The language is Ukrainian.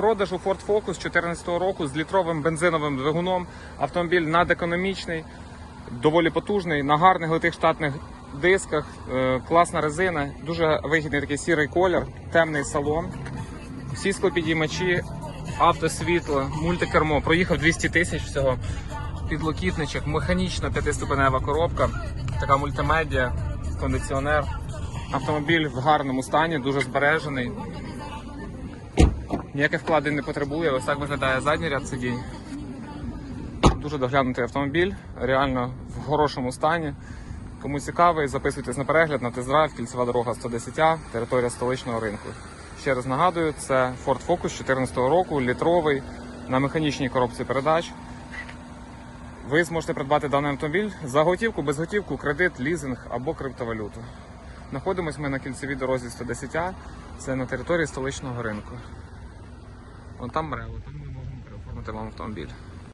продажу Ford Focus 2014 року з літровим бензиновим двигуном. Автомобіль надекономічний, доволі потужний, на гарних литих штатних дисках, е, класна резина, дуже вигідний такий сірий колір, темний салон. Всі склопідіймачі, автосвітло, мультикермо. Проїхав 200 тисяч всього. Підлокітничок, механічна п'ятиступенева коробка, така мультимедіа, кондиціонер. Автомобіль в гарному стані, дуже збережений. Ніяких вкладень не потребує. Ось так виглядає задній ряд сидінь. Дуже доглянутий автомобіль, реально в хорошому стані. Кому цікавий, записуйтесь на перегляд на тест-драйв, кільцева дорога 110А, територія столичного ринку. Ще раз нагадую, це Ford Focus 2014 року, літровий, на механічній коробці передач. Ви зможете придбати даний автомобіль за готівку, без готівку, кредит, лізинг або криптовалюту. Знаходимось ми на кільцевій дорозі 110А, це на території столичного ринку. Вон там мрево, там ми можемо переоформити вам автомобіль.